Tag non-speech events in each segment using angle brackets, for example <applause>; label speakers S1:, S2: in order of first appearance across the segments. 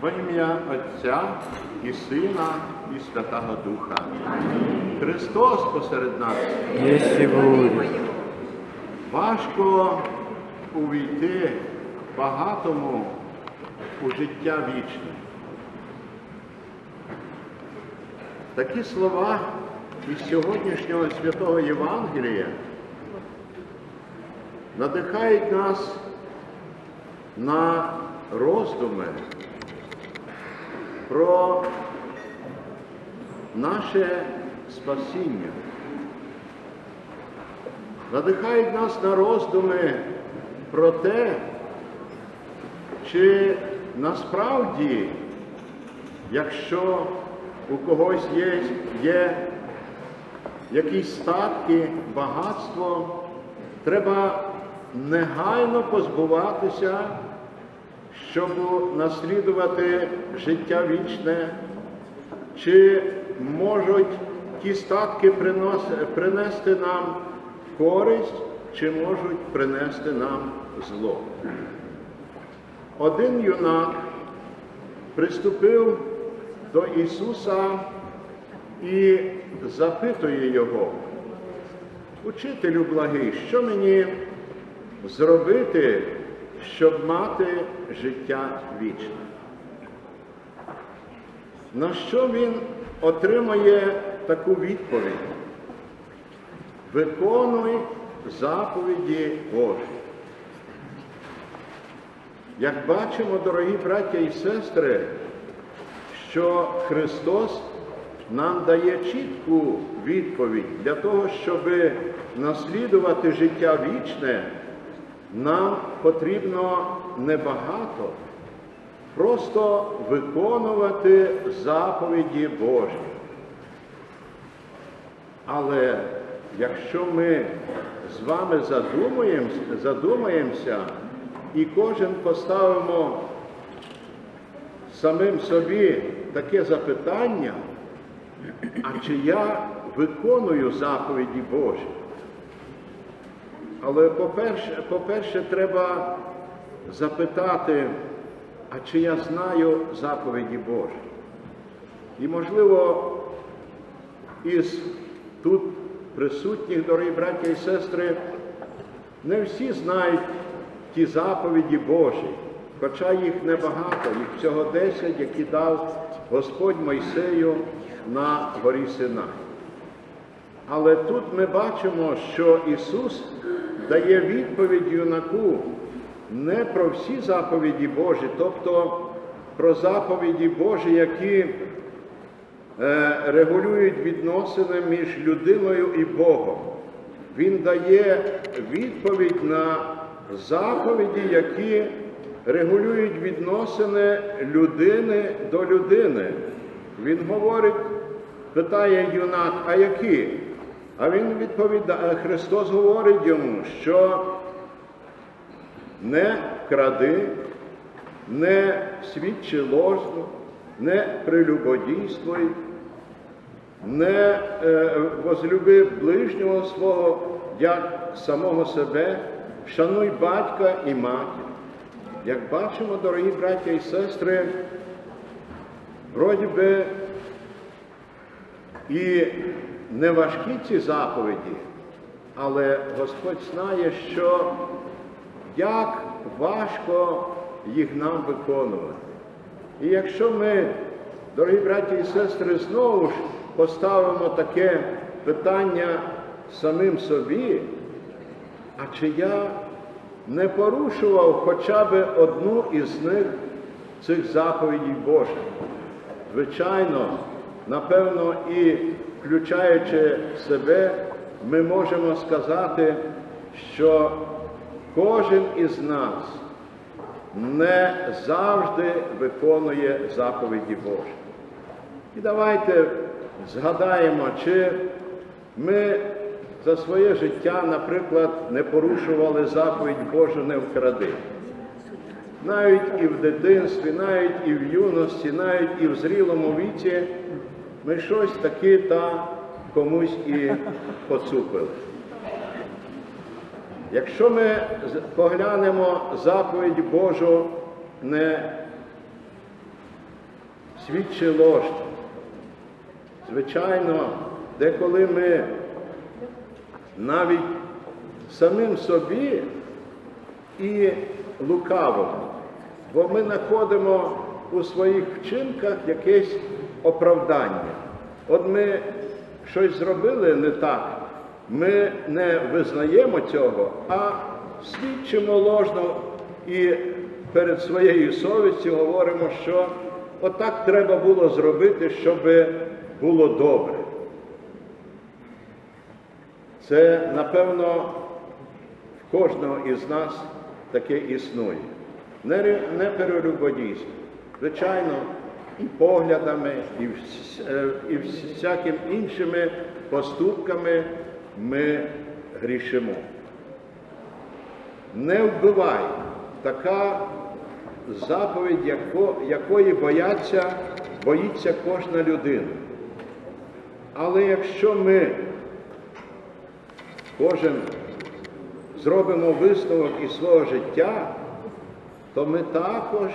S1: Во ім'я Отця і Сина, і Святого Духа. Христос посеред нас. Важко увійти багатому у життя вічне. Такі слова із сьогоднішнього святого Євангелія надихають нас на роздуми про наше спасіння. Надихають нас на роздуми про те, чи насправді, якщо у когось є, є якісь статки, багатство, треба негайно позбуватися, щоб наслідувати життя вічне, чи можуть ті статки принести нам користь, чи можуть принести нам зло. Один юнак приступив до Ісуса і запитує Його, Учителю благий, що мені зробити, щоб мати життя вічне? На що він отримає таку відповідь? Виконуй заповіді Божі. Як бачимо, дорогі браття і сестри, що Христос нам дає чітку відповідь для того, щоб наслідувати життя вічне, нам потрібно небагато, просто виконувати заповіді Божі. Але якщо ми з вами задумаємося, задумаємося і кожен поставимо самим собі таке запитання, а чи я виконую заповіді Божі? Але по-перше, по-перше, треба запитати, а чи я знаю заповіді Божі? І, можливо, із тут присутніх, дорогі браття і сестри, не всі знають ті заповіді Божі, хоча їх небагато, їх всього десять, які дав Господь Мойсею на горі Синай. Але тут ми бачимо, що Ісус дає відповідь юнаку не про всі заповіді Божі, тобто про заповіді Божі, які е, регулюють відносини між людиною і Богом. Він дає відповідь на заповіді, які регулюють відносини людини до людини. Він говорить, питає юнак, а які? А він відповідає, Христос говорить йому, що не вкради, не свідчи ложно, не прелюбодійствуй, не е, возлюби ближнього свого, як самого себе, шануй батька і матір. Як бачимо, дорогі браття і сестри, вроді би і не важкі ці заповіді, але Господь знає, що як важко їх нам виконувати. І якщо ми, дорогі браті і сестри, знову ж поставимо таке питання самим собі, а чи я не порушував хоча б одну із них цих заповідей Божих? Звичайно, напевно, і включаючи себе, ми можемо сказати, що кожен із нас не завжди виконує заповіді Божі. І давайте згадаємо, чи ми за своє життя, наприклад, не порушували заповідь Божу не вкради. Навіть і в дитинстві, навіть і в юності, навіть і в зрілому віці ми щось таки та комусь і поцупили. Якщо ми поглянемо заповідь Божу не свідчи ложь, звичайно, деколи ми навіть самим собі і лукавимо, бо ми знаходимо у своїх вчинках якесь оправдання. От ми щось зробили не так, ми не визнаємо цього, а свідчимо ложно і перед своєю совістю говоримо, що отак треба було зробити, щоб було добре. Це, напевно, в кожного із нас таке існує. Не, ре- перелюбодійство. Звичайно, і поглядами, і, е, і всякими іншими поступками ми грішимо. Не вбивай. Така заповідь, яко- якої бояться, боїться кожна людина. Але якщо ми кожен зробимо висновок із свого життя, то ми також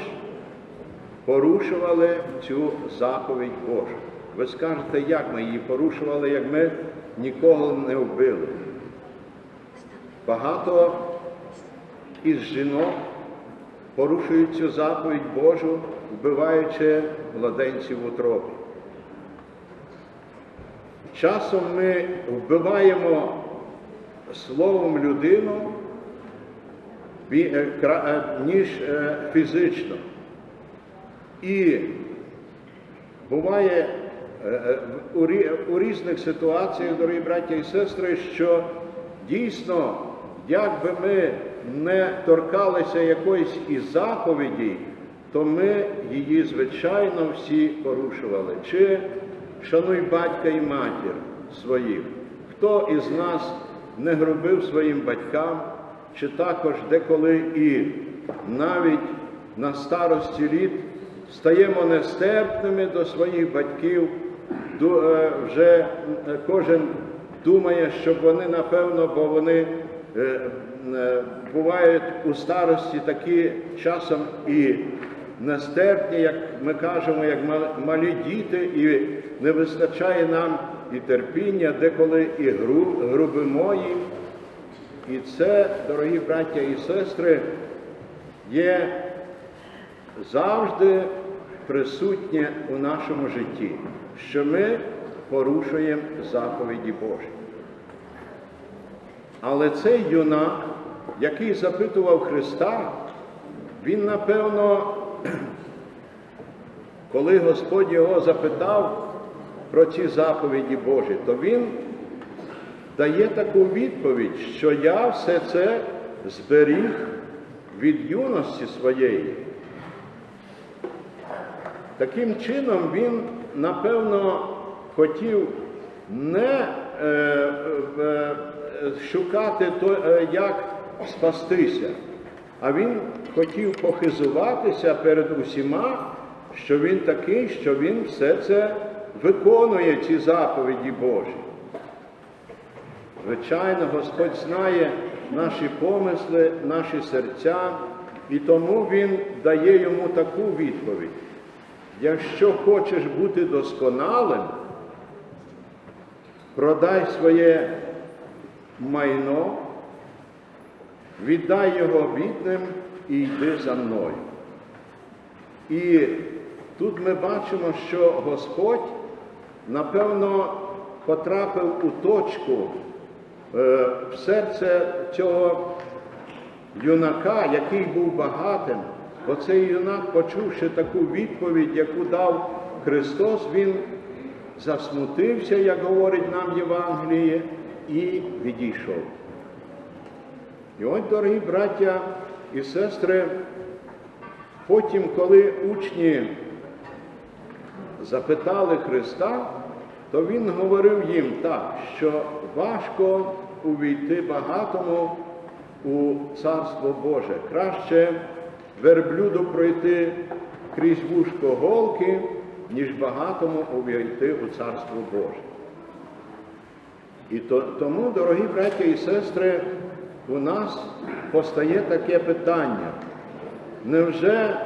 S1: порушували цю заповідь Божу. Ви скажете, як ми її порушували, як ми нікого не вбили. Багато із жінок порушують цю заповідь Божу, вбиваючи младенців в утробі. Часом ми вбиваємо словом людину, е, е, ніж е, фізично. І буває е, е, у різних ситуаціях, дорогі браття і сестри, що дійсно, як би ми не торкалися якоїсь із заповідей, то ми її, звичайно, всі порушували. Чи шануй батька і матір своїх. Хто із нас не грубив своїм батькам, чи також деколи і навіть на старості літ стаємо нестерпними до своїх батьків, е, вже е, кожен думає, що вони, напевно, бо вони е, бувають у старості такі часом і нестерпні, як ми кажемо, як малі діти, і не вистачає нам і терпіння, деколи і гру, грубимо їм. І це, дорогі браття і сестри, є завжди присутнє у нашому житті, що ми порушуємо заповіді Божі. Але цей юнак, який запитував Христа, він, напевно, <clears throat> коли Господь його запитав про ці заповіді Божі, то він дає таку відповідь, що я все це зберіг від юності своєї. Таким чином він, напевно, хотів не е, е, е, шукати то, е, як спастися, а він хотів похизуватися перед усіма, що він такий, що він все це виконує, ці заповіді Божі. Звичайно, Господь знає наші помисли, наші серця, і тому Він дає йому таку відповідь. Якщо хочеш бути досконалим, продай своє майно, віддай його бідним і йди за мною. І тут ми бачимо, що Господь, напевно, потрапив у точку е, в серце цього юнака, який був багатим, бо цей юнак, почувши таку відповідь, яку дав Христос, він засмутився, як говорить нам Євангеліє, і відійшов. І от, дорогі браття і сестри, потім, коли учні запитали Христа, то Він говорив їм так, що важко увійти багатому у Царство Боже. Краще верблюду пройти крізь вушко голки, ніж багатому увійти у Царство Боже. І то, тому, дорогі браття і сестри, у нас постає таке питання. Невже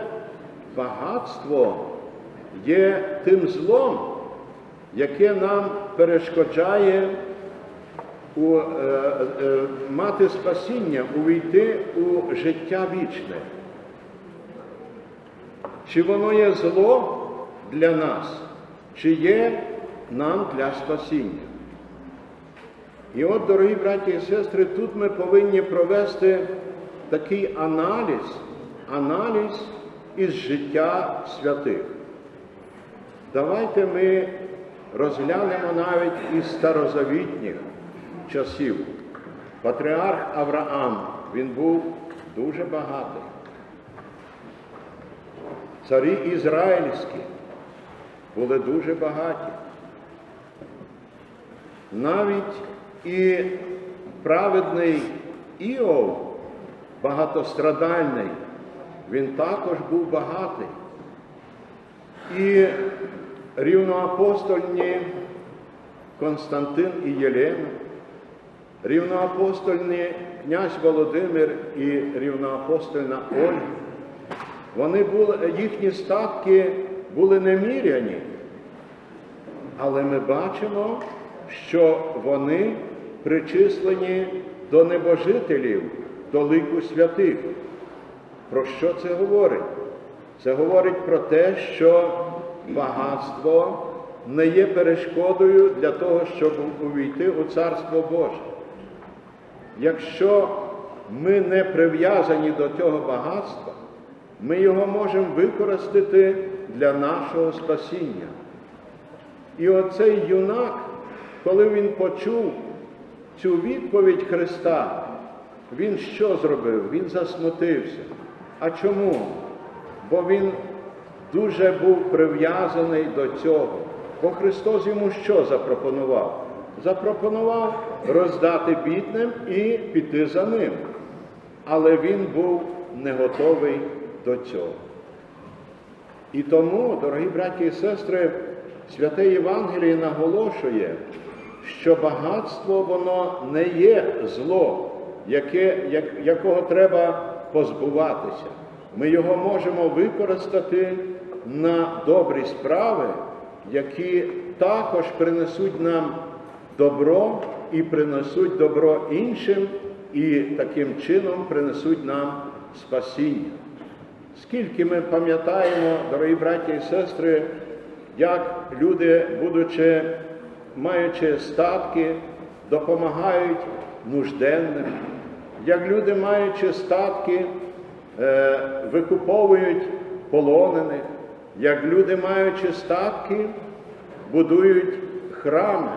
S1: багатство є тим злом, яке нам перешкоджає у, е, е, мати спасіння, увійти у життя вічне? Чи воно є зло для нас, чи є нам для спасіння? І от, дорогі браті і сестри, тут ми повинні провести такий аналіз, аналіз із життя святих. Давайте ми розглянемо навіть із старозавітніх часів. Патріарх Авраам, він був дуже багатий. Царі ізраїльські були дуже багаті. Навіть і праведний Іов, багатострадальний, він також був багатий. І рівноапостольні Константин і Єлена, рівноапостольні князь Володимир і рівноапостольна Ольга, вони були, їхні статки були неміряні, але ми бачимо, що вони причислені до небожителів, до лику святих. Про що це говорить? Це говорить про те, що багатство не є перешкодою для того, щоб увійти у Царство Боже. Якщо ми не прив'язані до цього багатства, ми його можемо використати для нашого спасіння. І оцей юнак, коли він почув цю відповідь Христа, він що зробив? Він засмутився. А чому? Бо він дуже був прив'язаний до цього. Бо Христос йому що запропонував? Запропонував роздати бідним і піти за ним. Але він був не готовий до цього. І тому, дорогі браті і сестри, святе Євангеліє наголошує, що багатство воно не є зло, яке, як, якого треба позбуватися. Ми його можемо використати на добрі справи, які також принесуть нам добро і принесуть добро іншим, і таким чином принесуть нам спасіння. Скільки ми пам'ятаємо, дорогі браті і сестри, як люди, будучи, маючи статки, допомагають нужденним, як люди, маючи статки, е, викуповують полонених, як люди, маючи статки, будують храми.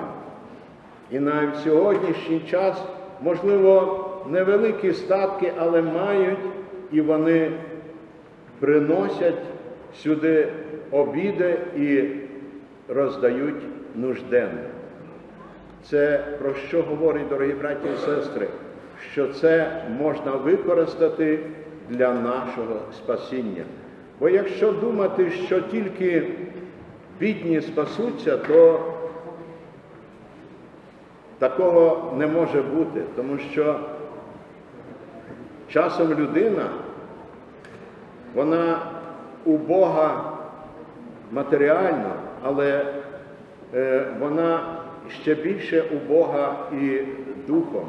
S1: І навіть в сьогоднішній час, можливо, невеликі статки, але мають і вони приносять сюди обіди і роздають нужденним. Це про що говорить, дорогі браті і сестри, що це можна використати для нашого спасіння. Бо якщо думати, що тільки бідні спасуться, то такого не може бути, тому що часом людина, вона убога матеріально, але е, вона ще більше убога і духом.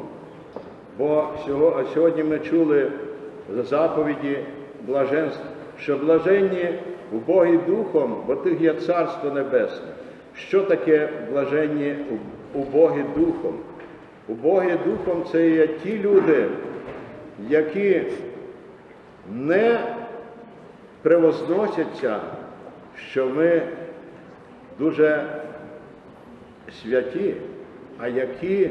S1: Бо сьогодні ми чули заповіді блаженств, що блаженні убогі духом, бо тих є Царство Небесне. Що таке блаженні убогі духом? Убогі духом це є ті люди, які не превозносяться, що ми дуже святі, а які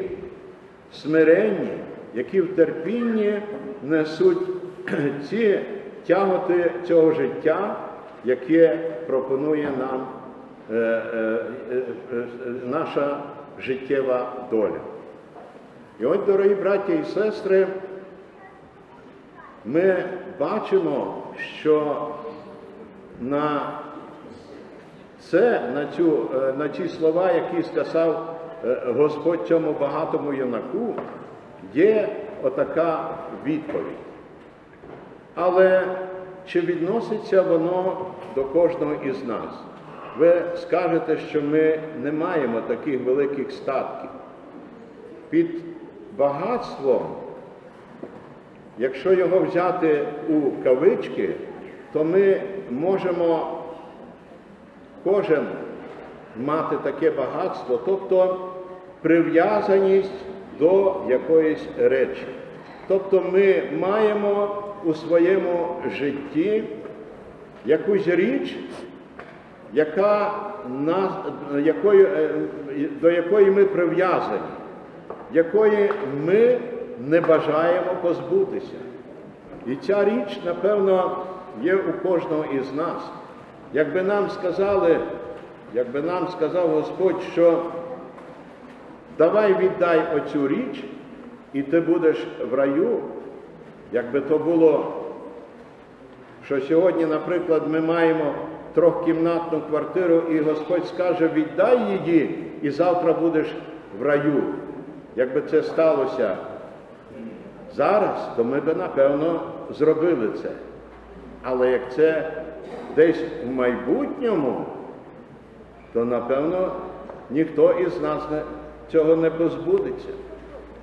S1: смиренні, які в терпінні несуть <clears throat> ці тяготи цього життя, яке пропонує нам е, е, е, е, наша життєва доля. І от, дорогі браті і сестри, ми бачимо, що на це, на, цю, е, на ці слова, які сказав е, Господь цьому багатому юнаку, є отака відповідь. Але чи відноситься воно до кожного із нас? Ви скажете, що ми не маємо таких великих статків. Під багатством, якщо його взяти у кавички, то ми можемо кожен мати таке багатство, тобто прив'язаність до якоїсь речі. Тобто ми маємо у своєму житті якусь річ, яка нас, якою, е, до якої ми прив'язані, якої ми не бажаємо позбутися. І ця річ, напевно, є у кожного із нас. Якби нам сказали, якби нам сказав Господь, що давай віддай оцю річ, і ти будеш в раю, якби то було, що сьогодні, наприклад, ми маємо трьохкімнатну квартиру, і Господь скаже, віддай її, і завтра будеш в раю. Якби це сталося зараз, то ми би, напевно, зробили це. Але як це десь в майбутньому, то напевно ніхто із нас не, цього не позбудеться.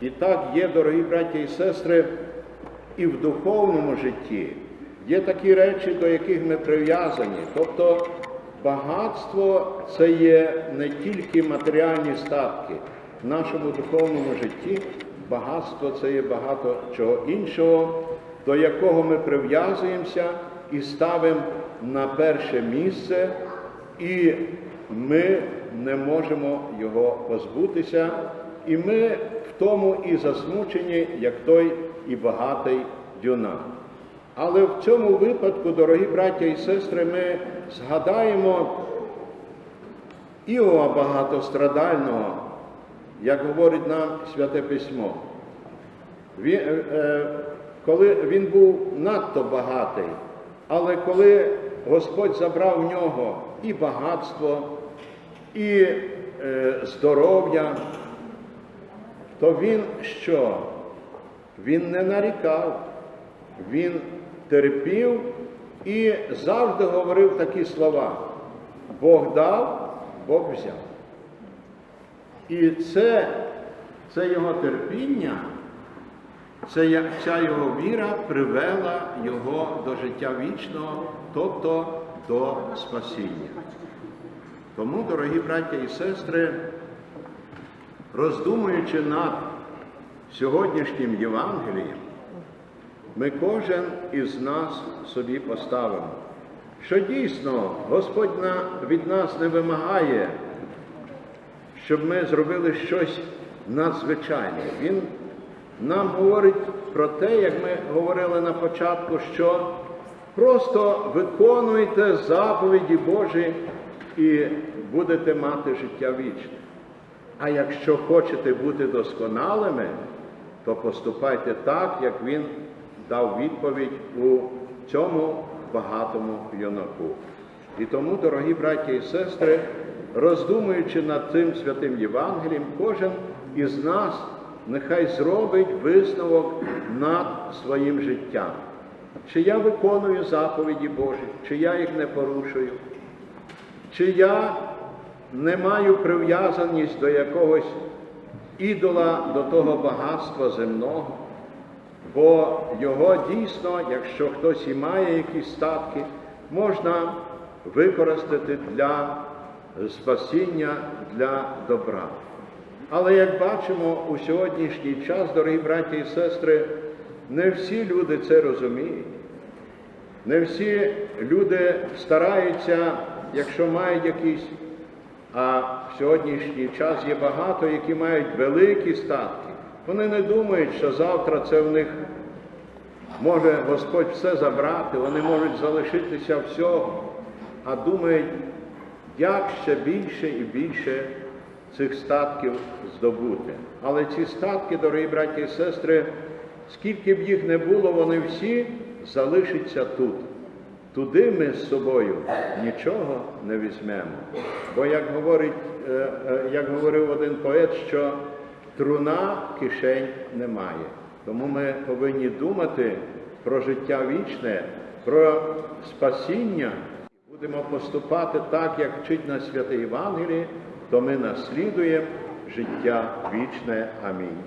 S1: І так є, дорогі браті і сестри, і в духовному житті є такі речі, до яких ми прив'язані. Тобто багатство це є не тільки матеріальні статки. В нашому духовному житті багатство це є багато чого іншого, до якого ми прив'язуємося і ставимо на перше місце, і ми не можемо його позбутися. І ми в тому і засмучені, як той і багатий юнак. Але в цьому випадку, дорогі браття і сестри, ми згадаємо Іова багатострадального, як говорить нам Святе Письмо. Він, е, е, коли він був надто багатий, але коли Господь забрав в нього і багатство, і е, здоров'я, то він що? Він не нарікав, він терпів і завжди говорив такі слова. Бог дав, Бог взяв. І це, це його терпіння, це, я- ця його віра привела його до життя вічного, тобто до спасіння. Тому, дорогі браття і сестри, роздумуючи над сьогоднішнім Євангелієм, ми кожен із нас собі поставимо, що дійсно Господь від нас не вимагає, щоб ми зробили щось надзвичайне. Він нам говорить про те, як ми говорили на початку, що просто виконуйте заповіді Божі і будете мати життя вічне. А якщо хочете бути досконалими, то поступайте так, як він дав відповідь у цьому багатому юнаку. І тому, дорогі браті і сестри, роздумуючи над цим святим Євангелієм, кожен із нас нехай зробить висновок над своїм життям. Чи я виконую заповіді Божі, чи я їх не порушую, чи я не маю прив'язаність до якогось ідола, до того багатства земного, бо його дійсно, якщо хтось і має якісь статки, можна використати для спасіння, для добра. Але як бачимо у сьогоднішній час, дорогі браті і сестри, не всі люди це розуміють. Не всі люди стараються, якщо мають якісь, а в сьогоднішній час є багато, які мають великі статки. Вони не думають, що завтра це в них може Господь все забрати, вони можуть залишитися всього, а думають, як ще більше і більше цих статків здобути. Але ці статки, дорогі браті і сестри, скільки б їх не було, вони всі залишаться тут. Туди ми з собою нічого не візьмемо. Бо як говорить, е, е, як говорив один поет, що труна кишень немає. Тому ми повинні думати про життя вічне, про спасіння. Будемо поступати так, як вчить нас святе Євангеліє, то ми наслідуємо життя вічне. Амінь.